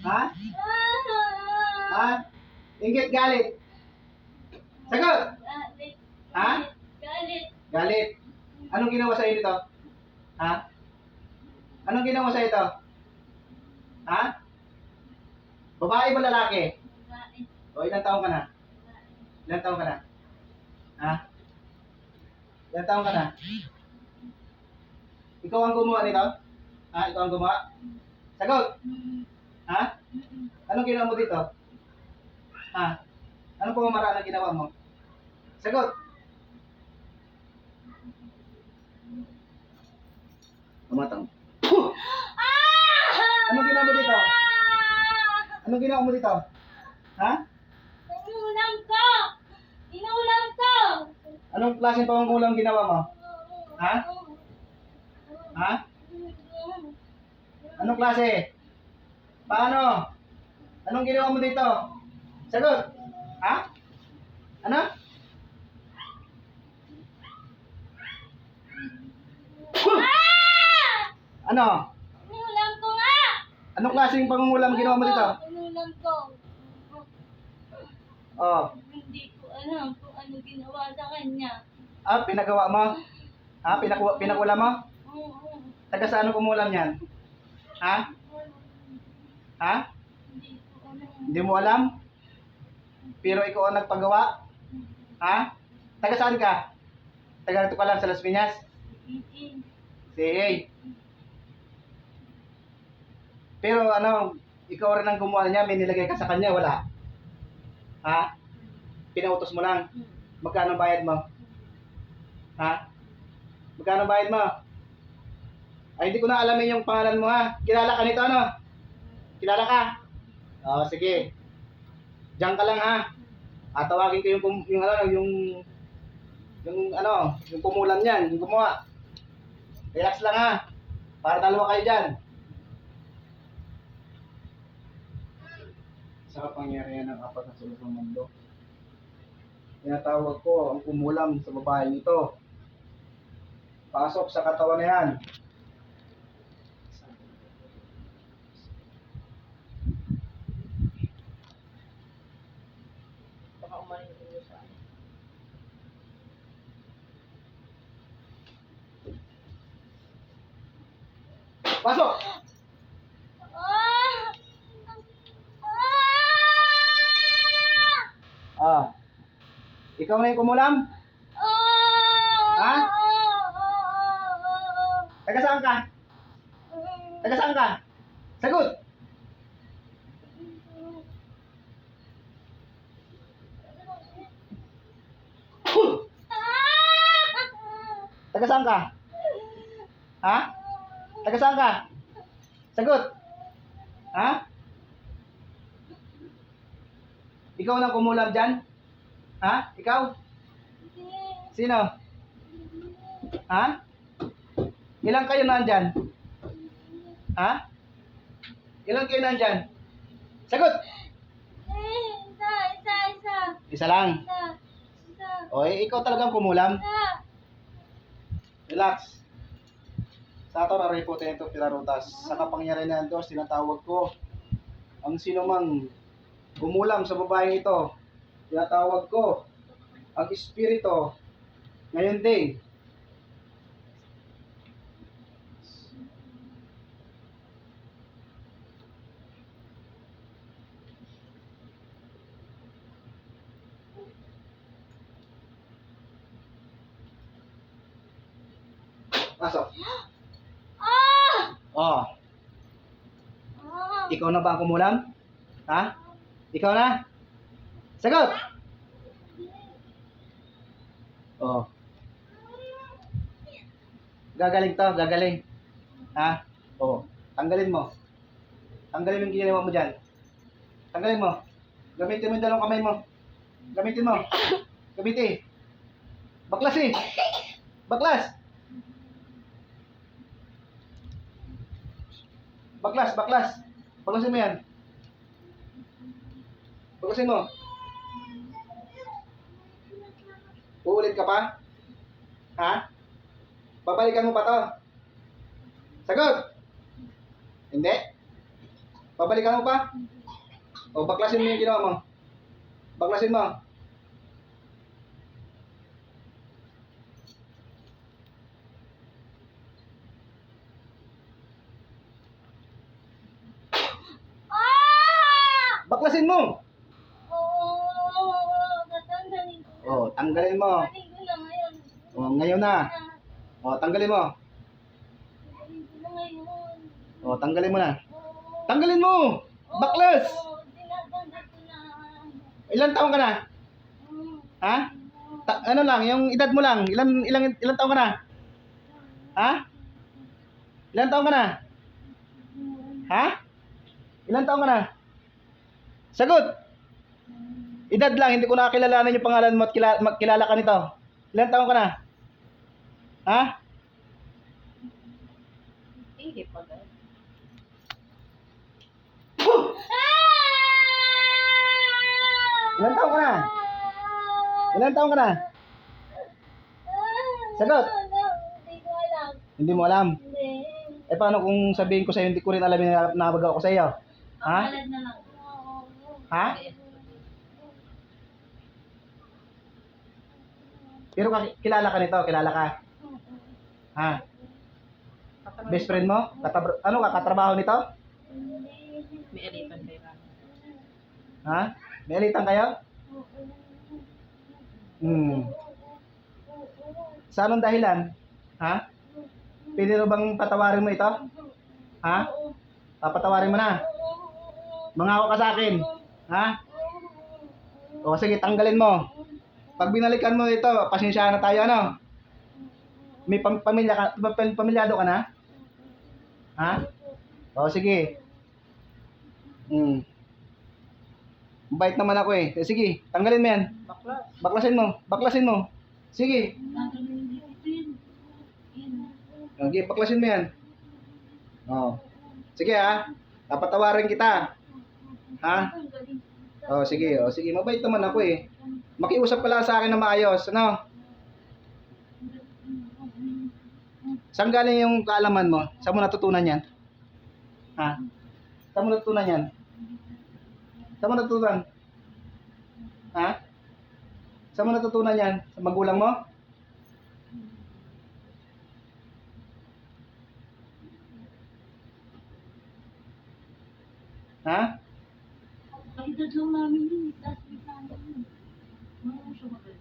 Ha? Ha? Ingit galit. Sagot! Ha? Galit. Galit. Anong ginawa sa'yo nito? Ha? Anong ginawa sa'yo ito? Ha? Babae ba lalaki? Babae. O ilang taong ka na? Ilang taong ka na? Ha? Ilang taong ka na? Ikaw ang gumawa nito? Ha? Ikaw ang gumawa? Sagot! Ha? Anong ginawa mo dito? Ha? Anong pamamaraan ang ginawa mo? Sagot! Tumatang. Anong ginawa mo dito? Anong ginawa mo dito? Ha? Inulam ko! Inulam ko! Anong klaseng pangungulang ginawa mo? Ha? Ha? Anong klase? Paano? Anong ginawa mo dito? Sagot! Ha? Ano? Puh! Ano? Inulam ko nga! Anong klaseng pangungulam ginawa mo dito? Inulam ko. Oh. Hindi ko alam kung ano ginawa sa kanya. Ah, pinagawa mo? Ha? Pinaku pinakula mo? Oo. Taga saan kumulam yan? Ha? Ha? Hindi mo alam? Pero ikaw ang nagpagawa? Ha? Taga saan ka? Taga rito ka lang sa Las Piñas? Sige. Pero ano, ikaw rin ang gumawa niya, may nilagay ka sa kanya, wala? Ha? Pinautos mo lang. Magkano bayad mo? Ha? Magkano bayad mo? Ay, hindi ko na alamin yung pangalan mo ha. Kilala ka nito ano? Kilala ka? Oo, sige. Diyan ka lang ha. Ah, tawagin ko yung, yung ano, yung, yung ano, yung kumulam niyan, yung gumawa. Relax lang ha. Para dalawa kayo dyan. Sa kapangyarihan ng apat na sulok ng mundo. Tinatawag ko ang kumulam sa babaeng ito. Pasok sa katawan na yan. Baka umaling ko sa ano. Pasok! Ah! Ah! Ikaw na yung kumulam? Ha? Taga saan ka? Taga saan ka? Sagot! Taga saan ka? Ha? Taga saan ka? Sagot! Ha? Ikaw nang kumulam dyan? Ha? Ikaw? Sino? Ha? Ilang kayo nandyan? Ha? Ilang kayo nandyan? Sagot! Isa, isa, isa. Isa lang. Isa, isa, O, ikaw talagang kumulam. isa. Relax. Sa ato na po pinarutas. Sa kapangyarihan ng Diyos, tinatawag ko ang sino mang gumulam sa babaeng ito. Tinatawag ko ang espiritu ngayon din. Pasok. Ah! Oh, Ah! ikaw na ba ang kumulam? Ha? Ikaw na? Sagot! Oh. Gagaling to, gagaling. Ha? Oh. Tanggalin mo. Tanggalin mo yung ginawa mo dyan. Tanggalin mo. Gamitin mo yung dalawang kamay mo. Gamitin mo. Gamitin. Baklas eh. Baklas. Baklas, baklas. Baklasin mo yan. Baklasin mo. Uulit ka pa? Ha? Babalikan mo pa to? Sagot! Hindi? Babalikan mo pa? O, baklasin mo yung ginawa mo. Baklasin mo. Ah! Baklasin mo! Tatanggalin ko. O, tanggalin mo. Na ngayon. Na. O, tanggalin mo. Tatanggalin ko na ngayon. O, tanggalin mo na. Tanggalin mo! Baklas! Ilan taon ka na? Ha? Ta- ano lang, yung edad mo lang. Ilan, ilang, ilan taon ka na? Ha? Ilan taon ka na? Ha? Ilan taon ka na? Sagot! Edad lang, hindi ko nakakilalanan yung pangalan mo at kilala, kilala ka nito. Ilan taon ka na? Ha? Hindi pa dahil. Ilan taon ka na? Ilan taon ka na? Sagot. Hindi ko alam. Hindi mo alam. Hindi. Eh paano kung sabihin ko sa'yo, hindi ko rin alam yung nabagaw ko sa'yo? Ha? Palad na lang. Ha? Pero ka- kilala ka nito, kilala ka. Ha? Best friend mo? Katabra- ano ka, katrabaho nito? May alitan kay Rami. Ha? May alitan kayo? Hmm. Sa anong dahilan? Ha? Pwede ro bang patawarin mo ito? Ha? Papatawarin mo na. Mangako ka sa akin. Ha? O sige, tanggalin mo. Pag binalikan mo ito, pasensya na tayo, ano? May pam- pamilya ka, pa- pam- pamilyado ka na? Ha? O sige. Hmm. Bait naman ako eh. Eh, Sige, tanggalin mo yan. Baklas. Baklasin mo. Baklasin mo. Sige. Okay, baklasin mo yan. Oh. Sige ha. Papatawarin kita. Ha? Oh, sige. Oh, sige. Mabait naman ako eh. Makiusap ka lang sa akin na maayos. Ano? Saan galing yung kaalaman mo? Saan mo natutunan yan? Ha? Saan mo natutunan yan? Saan mo natutunan? Ha? Saan mo natutunan yan? Sa magulang mo? Ha? Kaedad lang namin yun. Namin yun. Ano siya siguro.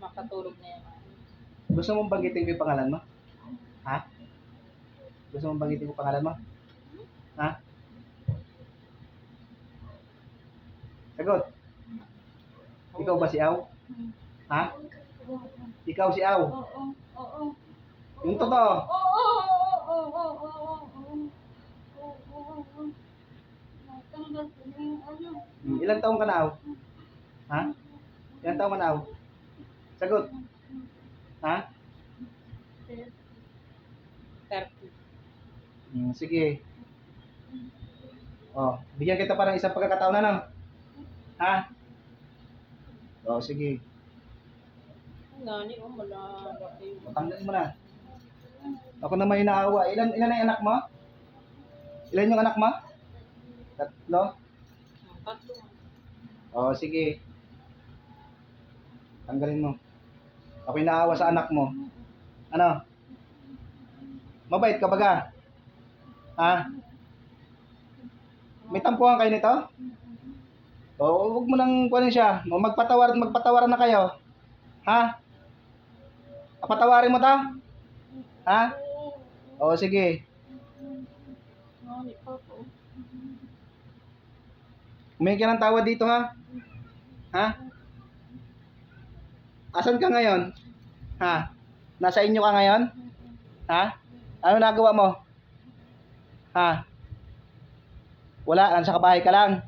Makatulog na yan. Gusto mong banggitin ko yung pangalan mo? Ha? Gusto mong banggitin ko yung pangalan mo? Ha? Sagot. Ikaw ba si Aw? Ha? Ikaw si Aw? Oo, oo. Yung totoo. Oo, oo, oo, oo, oo, oo. Oo, oo. Natanggal ko na yung ano. Hmm, Ilang taong ka na Aw? Ha? Ilang taong ka na Aw? Sagot. Ha? 30. Hmm, sige. Oh, bigyan kita parang isang pagkakataon na lang. Ha? Oh, sige. Nani, oh, malaga kayo. Tanggalin mo na. Ako naman yung naawa. Ilan, ilan ang anak mo? Ilan yung anak mo? Tatlo? Tatlo. Oo, sige. Tanggalin mo. Ako yung naawa sa anak mo. Ano? Mabait ka baga? Ha? May tampuhan kayo nito? O, huwag mo nang kunin siya. Magpatawar, magpatawaran na kayo. Ha? Patawarin mo ta? Ha? Oo, sige. Humingi ka ng tawad dito ha? Ha? Asan ka ngayon? Ha? Nasa inyo ka ngayon? Ha? Ano nagawa mo? Ha? Wala, nasa kabahay ka lang.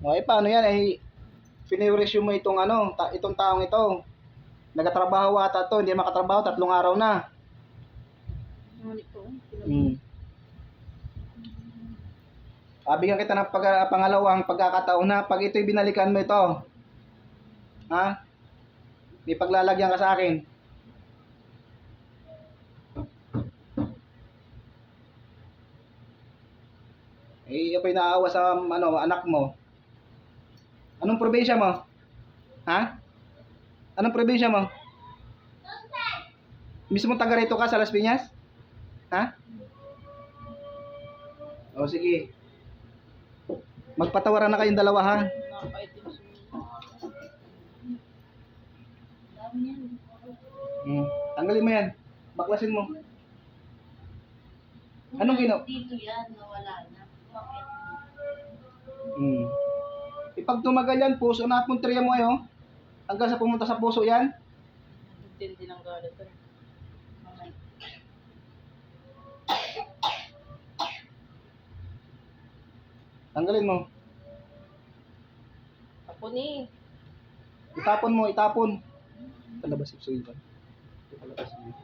O, eh, paano yan? Eh, piniresume mo itong ano, ta- itong taong ito. Nagatrabaho ata to, hindi makatrabaho, tatlong araw na. Nani po. Mm. Ah, bigyan kita ng pag, pangalawang pagkakataon na pag ito'y binalikan mo ito. Ha? May paglalagyan ka sa akin. Eh, ako'y naawa sa ano, anak mo. Anong probinsya mo? Ha? Anong probinsya mo? Mismo taga rito ka sa Las Piñas? Ha? O sige. Magpatawaran na kayong dalawa ha. Hmm. Tanggalin mo yan. Baklasin mo. Anong ginawa? Dito yan, nawala na. Hmm. Ipag tumagal yan, puso na puntriya mo ayo. Hanggang sa pumunta sa puso yan. Intindi ng galit. Tanggalin mo. Ako ni. Itapon mo, itapon. Palabas yung suyo. Palabas yung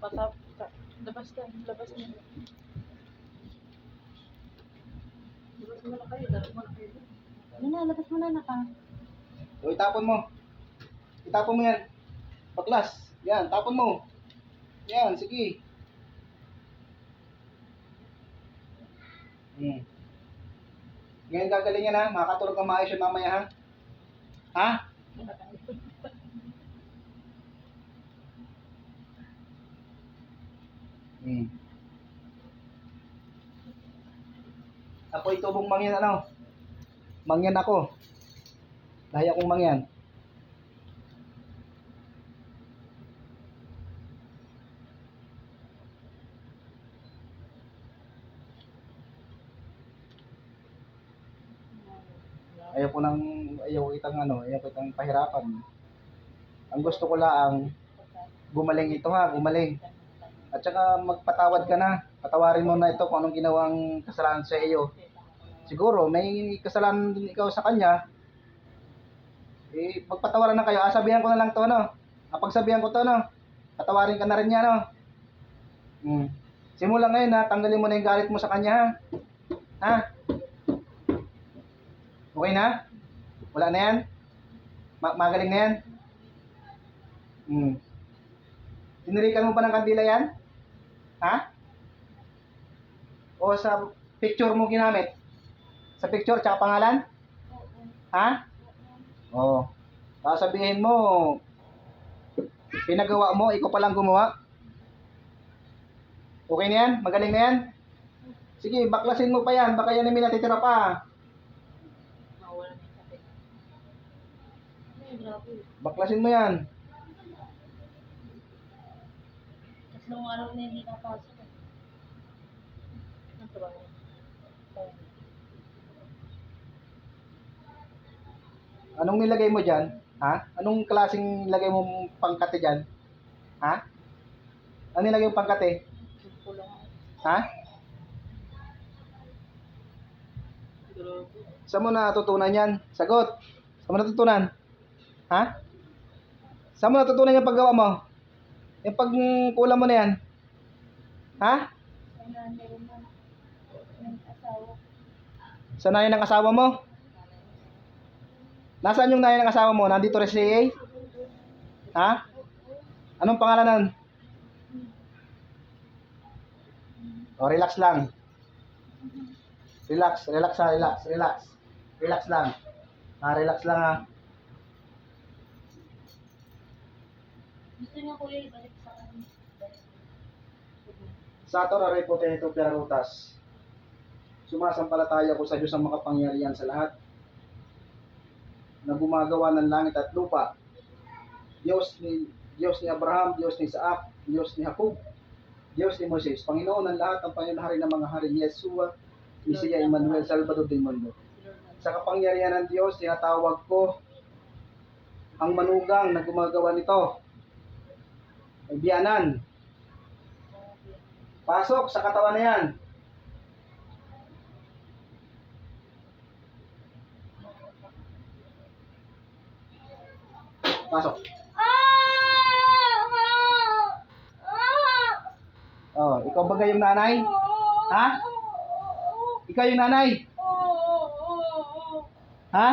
Patap. ta- Labas ka. Labas na. Labas mo na kayo. Labas mo na kayo. Ano na, labas mo na naka. O, itapon mo. Itapon mo yan. Baklas. Yan, tapon mo. Yan, sige. Hmm. Ngayon gagaling yan ha. Makakatulog ka maayos yun mamaya ha. Ha? Hmm. Ako itubong mangyan ano? Mangyan ako. Dahil akong mangyan. Ayaw ko nang, ayaw itang ano, ayaw ko itang pahirapan. Ang gusto ko lang, gumaling ito ha, gumaling. At saka magpatawad ka na. Patawarin mo na ito kung anong ginawang kasalanan sa iyo. Siguro may kasalanan din ikaw sa kanya. Eh, magpatawaran na kayo. Asabihan ko na lang to, ano? Kapag sabihan ko to, ano? Patawarin ka na rin niya, ano? Hmm. Simula ngayon, ha? Tanggalin mo na yung galit mo sa kanya? Ha? Okay na? Wala na yan? Ma- magaling na yan? Hmm. Tinirikan mo pa ng kandila yan? Ha? O sa picture mo ginamit? Sa picture, tsaka pangalan? Ha? Oo. Sasabihin mo, pinagawa mo, ikaw palang gumawa. Okay na yan? Magaling na yan? Sige, baklasin mo pa yan. Baka yan may natitira pa. Mawala na yung sakit. Ay, grabe. Baklasin mo yan. Tatlong araw na hindi napasok. eh. Trabaho. Anong nilagay mo dyan? Ha? Anong klaseng nilagay mo pangkate dyan? Ha? Ano nilagay mo pangkate? Ha? Saan mo natutunan yan? Sagot. Saan mo natutunan? Ha? Saan mo natutunan yung paggawa mo? Yung pagkulang mo na yan? Ha? Ay, nanay. Ng asawa. Sa mo? Nasaan yung nayan ng asawa mo? Nandito rin si AA? Ha? Anong pangalan nun? O, relax lang. Relax, relax ha, relax, relax. Relax lang. Ah, relax lang ha. Gusto niya kuya ibalik sa kanya. Sa ato raray po tayo perarutas. Sumasampalataya ko sa Diyos ang makapangyarihan sa lahat na gumagawa ng langit at lupa. Diyos ni Diyos ni Abraham, Diyos ni Isaac, Diyos ni Jacob, Diyos ni Moses, Panginoon ng lahat, ang Panginoon hari ng mga hari Yeshua, Mesiya Emmanuel, Salvador del Mundo. Sa kapangyarihan ng Diyos, tinatawag ko ang manugang na gumagawa nito. Ang biyanan, Pasok sa katawan na yan. Pasok. Oh, ikaw ba yung nanay? Ha? Ikaw yung nanay? Ha?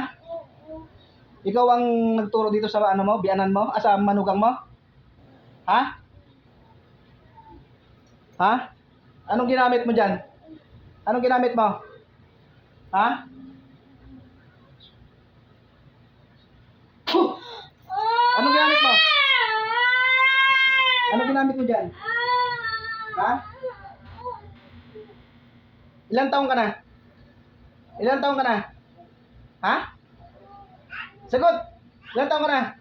Ikaw ang nagturo dito sa ano mo, biyanan mo, ah, sa manugang mo? Ha? Ha? Anong ginamit mo dyan? Anong ginamit mo? Ha? Huh! Anong ginamit mo? Anong ginamit mo dyan? Ha? Ilang taong ka na? Ilang taong ka na? Ha? Sagot! Ilang taong ka na?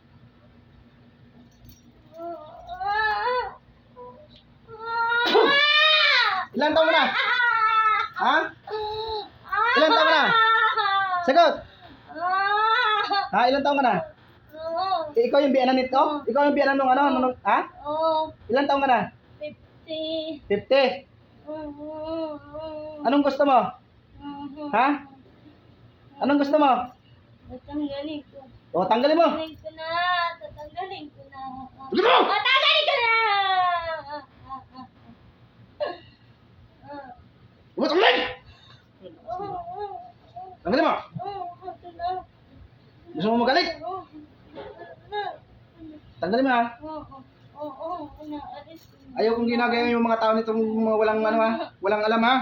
Ilang taong ka na? Ha? Ilang taong ka na? Sagot! Ha? Ilang taong ka na? I- Ikaw yung biyanan nito? Ikaw yung biyanan nung ano? Nung, ha? Ilang taong ka na? 50. 50. Anong gusto mo? Ha? Anong gusto mo? Tatanggalin ko. O, tanggalin mo. Tatanggalin ko na. Tatanggalin ko na. Tanggalin ko na! Huwag tanggalin! Tanggalin mo! Gusto mo magalit? Tanggalin mo ha. Ayaw kong ginagaya yung mga tao nitong mga walang ano ha. Walang alam ha.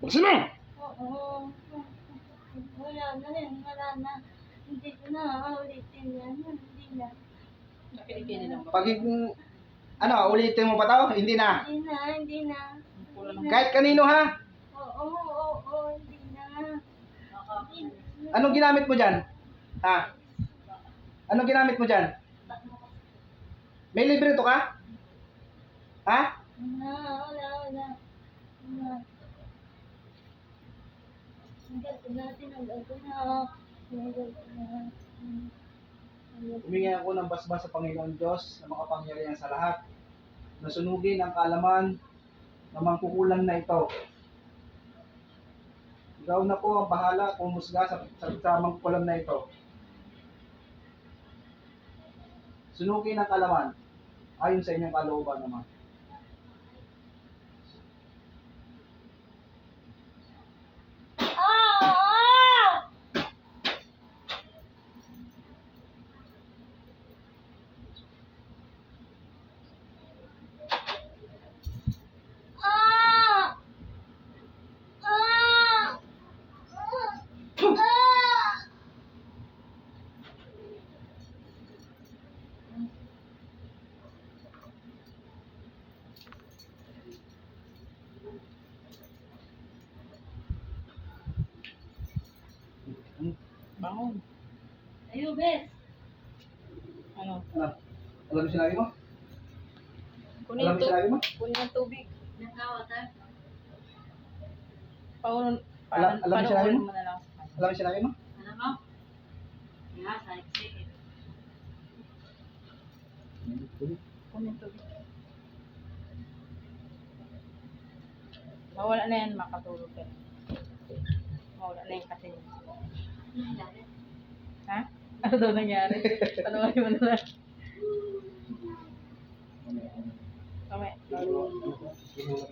Buksin mo! Oo. Wala na rin, wala na. Hindi ko na ulitin yan. Hindi na. Nakikinig lang ba? Pag ano, ulitin mo pa to? Hindi na. Hindi na, hindi na. Kahit kanino ha. Oo, oo, oo, hindi na. Anong ginamit mo dyan? Ha? Anong ginamit mo dyan? May libre to ka? Ha? Wala, wala, wala. Wala. Tanggal ko na, tinanggal ko na. Tinanggal ko na. Tinanggal ko Humingi ako ng basbas sa Panginoon Diyos na makapangyarihan sa lahat. Nasunugin ang kaalaman na mangkukulang na ito. Ikaw na po ang bahala kung musga sa, sa, sa mangkukulam na ito. Sunugin ang kaalaman ayon sa inyong kalooban naman. Ah! Ah! Ah! Ah! bangon. Ayo, bes. Ano? Ano? Alam mo sinabi mo? Kunin Alam mo sinabi mo? Kunin ng tubig. Nakawa tayo. Paano, Alam- alam mo yun? mo. Alam mo sinabi mo? Ano mo? Sa exit. Kunin tubig. Mawala na yan, makatulog ka. Mawala na yung kasi niya. Ha? Ano daw nangyari? Panoorin mo na lang. Kami. Siguro, ano ko, siguro,